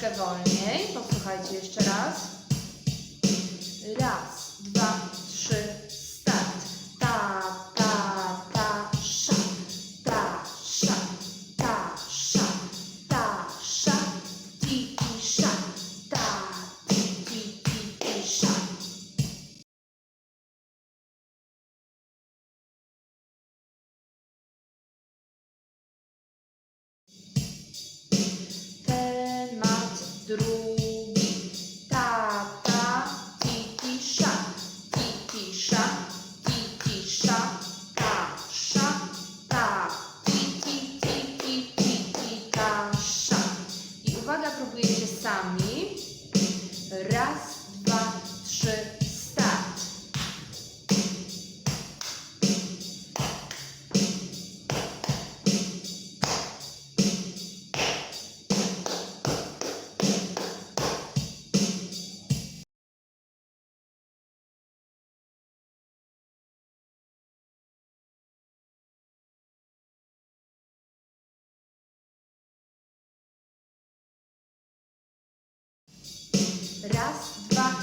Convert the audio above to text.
Troszkę wolniej. Posłuchajcie jeszcze raz. Raz, drugi. Ta, ta, ti, ti, sza. Ti, ti, sza. Ti, ti, sza. Ta, sza. Ta, ti, ti, ti, ti, ti, ti, ta, sza. I uwaga, próbujecie sami. Raz, Raz, dwa,